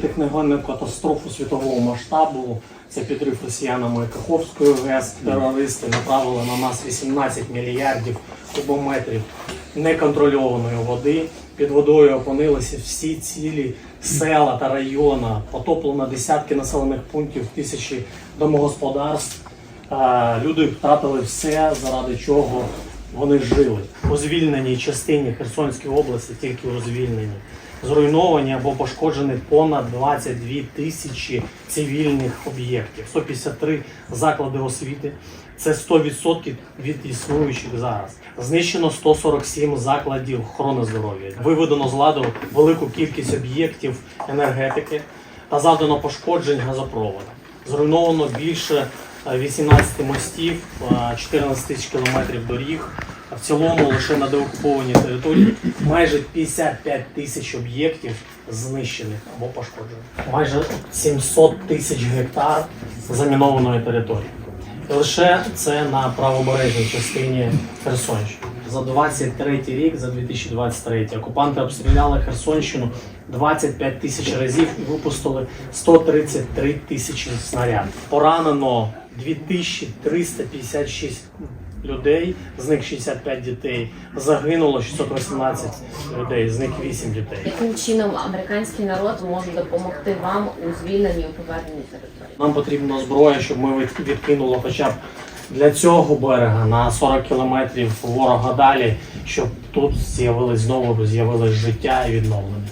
техногенну катастрофу світового масштабу. Це підрив росіянами Каховської ГЕС. Терористи направили на нас 18 мільярдів кубометрів неконтрольованої води. Під водою опинилися всі цілі села та райони. Потоплено десятки населених пунктів, тисячі домогосподарств. Е, Люди втратили все, заради чого вони жили. У звільненій частині Херсонської області, тільки у звільненні, зруйновані або пошкоджені понад 22 тисячі цивільних об'єктів, 153 заклади освіти. Це 100% від існуючих зараз. Знищено 147 закладів охорони здоров'я. Виведено з ладу велику кількість об'єктів енергетики та завдано пошкоджень газопроводу. Зруйновано більше е, 18 мостів, е, 14 тисяч кілометрів доріг. А В цілому лише на деокупованій території майже 55 тисяч об'єктів знищених або пошкоджених. Майже 700 тисяч гектар замінованої території. І лише це на правобережній частині Херсонщини. За 23 рік, за 2023, окупанти обстріляли Херсонщину 25 тисяч разів і випустили 133 тисячі снарядів. Поранено 2356 людей, з них 65 дітей. Загинуло 618 людей, з них 8 дітей. Яким чином американський народ може допомогти вам у звільненні у поверненні території? Нам потрібна зброя, щоб ми від- відкинули хоча б для цього берега на 40 кілометрів ворога далі, щоб тут з'явилось знову з'явилось життя і відновлення.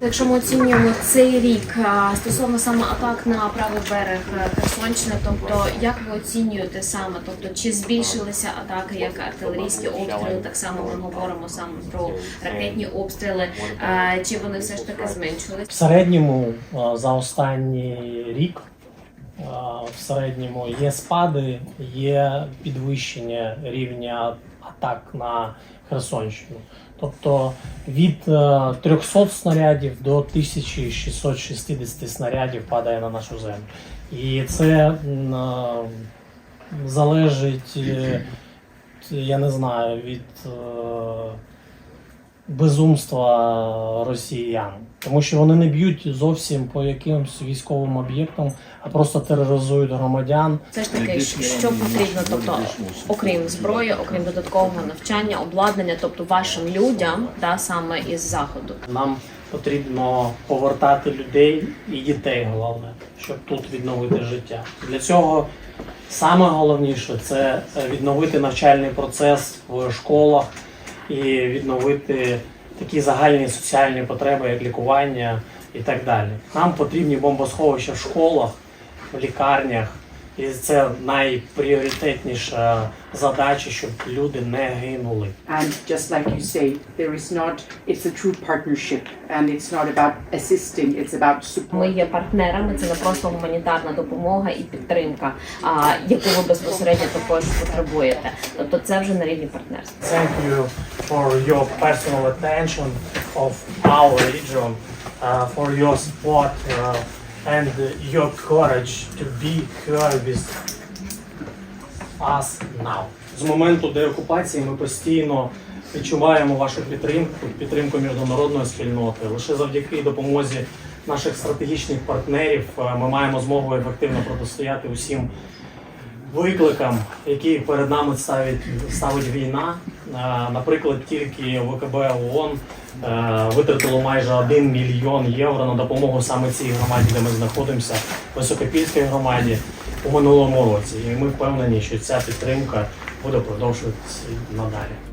Якщо ми оцінюємо цей рік а, стосовно саме атак на правий берег е, Херсонщини, тобто як ви оцінюєте саме? Тобто чи збільшилися атаки як артилерійські обстріли? Так само ми говоримо саме про ракетні обстріли, а, чи вони все ж таки зменшились? В середньому е, за останній рік е, в середньому є спади, є підвищення рівня атак на Херсонщину. Тобто від е, 300 снарядів до 1660 снарядів падає на нашу землю. І це е, залежить, е, я не знаю, від е, безумства росіян, тому що вони не б'ють зовсім по якимось військовим об'єктам, а просто тероризують громадян. Все ж таки, що потрібно, тобто окрім зброї, окрім додаткового навчання, обладнання, тобто вашим людям, да, саме із заходу. Нам потрібно повертати людей і дітей, головне, щоб тут відновити життя. Для цього саме головніше це відновити навчальний процес в школах і відновити такі загальні соціальні потреби, як лікування і так далі. Нам потрібні бомбосховища в школах, в лікарнях. І це найпріоритетніша задача, щоб люди не гинули. And just like you say, there is not, it's a true partnership and it's not about assisting, it's about support. Ми є партнерами, це не просто гуманітарна допомога і підтримка, а яку ви безпосередньо також потребуєте. Тобто це вже на рівні партнерства. Thank you for your personal attention of our region, uh, for your support uh, and your courage to be here with us now. З моменту деокупації ми постійно відчуваємо вашу підтримку, підтримку міжнародної спільноти. Лише завдяки допомозі наших стратегічних партнерів е, ми маємо змогу ефективно протистояти усім викликам, які перед нами ставить, ставить війна. Наприклад, тільки ВКБ ООН е, витратило майже 1 мільйон євро на допомогу саме цій громаді, де ми знаходимося, Високопільській громаді у минулому році. І ми впевнені, що ця підтримка буде продовжуватися надалі.